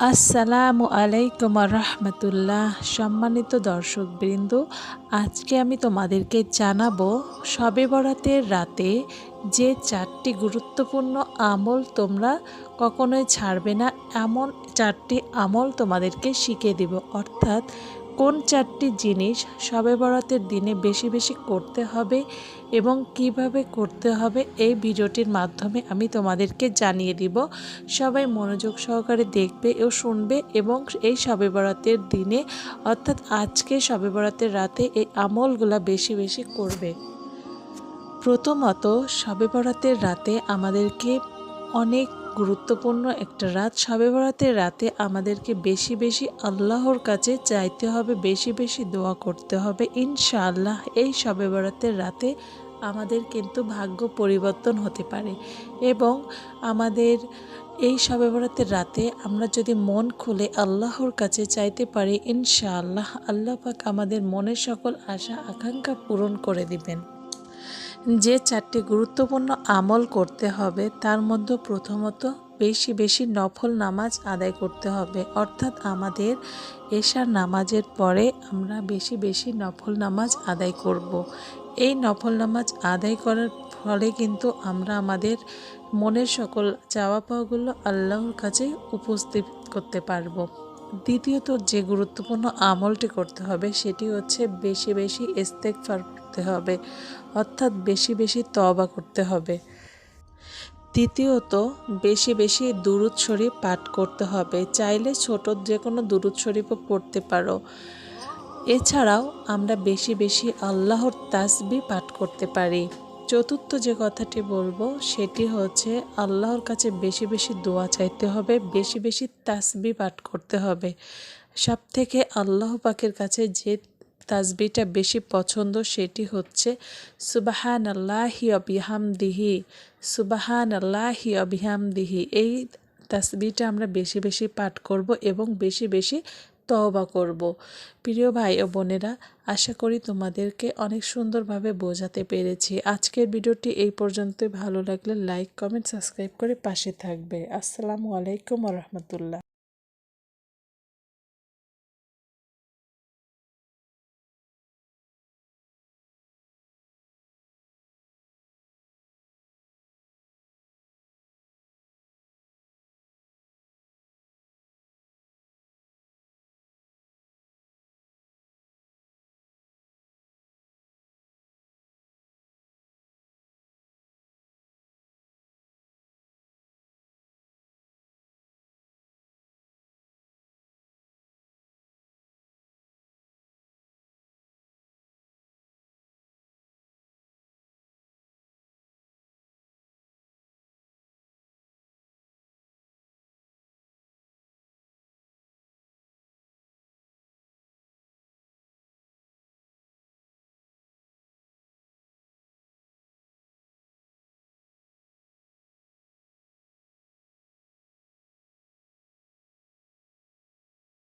আসসালামু আলাইকুম রহমতুল্লাহ সম্মানিত দর্শক বৃন্দ আজকে আমি তোমাদেরকে জানাব সবে বরাতের রাতে যে চারটি গুরুত্বপূর্ণ আমল তোমরা কখনোই ছাড়বে না, এমন চারটি আমল তোমাদেরকে শিখিয়ে দেব। অর্থাৎ কোন চারটি জিনিস সবে বরাতের দিনে বেশি বেশি করতে হবে এবং কীভাবে করতে হবে এই ভিডিওটির মাধ্যমে আমি তোমাদেরকে জানিয়ে দিব। সবাই মনোযোগ সহকারে দেখবে ও শুনবে এবং এই সবে বরাতের দিনে, অর্থাৎ আজকে সবে বরাতের রাতে এই আমলগুলা বেশি বেশি করবে। প্রথমত, সবে বরাতের রাতে আমাদেরকে অনেক গুরুত্বপূর্ণ একটা রাত। সবে বরাতের রাতে আমাদেরকে বেশি বেশি আল্লাহর কাছে চাইতে হবে, বেশি বেশি দোয়া করতে হবে। ইনশাআল্লাহ এই সবে বরাতের রাতে আমাদের কিন্তু ভাগ্য পরিবর্তন হতে পারে এবং আমাদের এই সবে বরাতের রাতে আমরা যদি মন খুলে আল্লাহর কাছে চাইতে পারি, ইনশাআল্লাহ আল্লাহ পাক আমাদের মনের সকল আশা, আকাঙ্ক্ষা পূরণ করে দিবেন। যে চারটি গুরুত্বপূর্ণ আমল করতে হবে, তার মধ্যে প্রথমত বেশি বেশি নফল নামাজ আদায় করতে হবে অর্থাৎ আমাদের এশার নামাজের পরে আমরা বেশি বেশি নফল নামাজ আদায় করব। এই নফল নামাজ আদায় করার ফলে কিন্তু আমরা আমাদের মনের সকল চাওয়া পাওয়াগুলো আল্লাহর কাছে উপস্থিত করতে পারব দ্বিতীয়ত যে গুরুত্বপূর্ণ আমলটি করতে হবে, সেটি হচ্ছে বেশি বেশি ইস্তেকফার করতে হবে, অর্থাৎ বেশি বেশি তবা করতে হবে। তৃতীয়ত, বেশি বেশি দুরুদ শরীফ পাঠ করতে হবে। চাইলে ছোট যে কোনো দুরুদ শরীফও পড়তে পারো। এছাড়াও আমরা বেশি বেশি আল্লাহর তাসবি পাঠ করতে পারি। চতুর্থ যে কথাটি বলব, সেটি হচ্ছে আল্লাহর কাছে বেশি বেশি দোয়া চাইতে হবে, বেশি বেশি তাসবি পাঠ করতে হবে। সব থেকে আল্লাহ পাকের কাছে যে তাসবিটা বেশি পছন্দ সেটি হচ্ছে সুবাহান আল্লাহি দিহি সুবাহান আল্লাহি দিহি এই তাসবিটা আমরা বেশি বেশি পাঠ করব এবং বেশি বেশি তওবা করব। প্রিয় ভাই ও বোনেরা, আশা করি তোমাদেরকে অনেক সুন্দরভাবে বোঝাতে পেরেছি। আজকের ভিডিওটি এই পর্যন্তই। ভালো লাগলে লাইক, কমেন্ট, সাবস্ক্রাইব করে পাশে থাকবে। আসসালামু আলাইকুম রহমতুল্লাহ।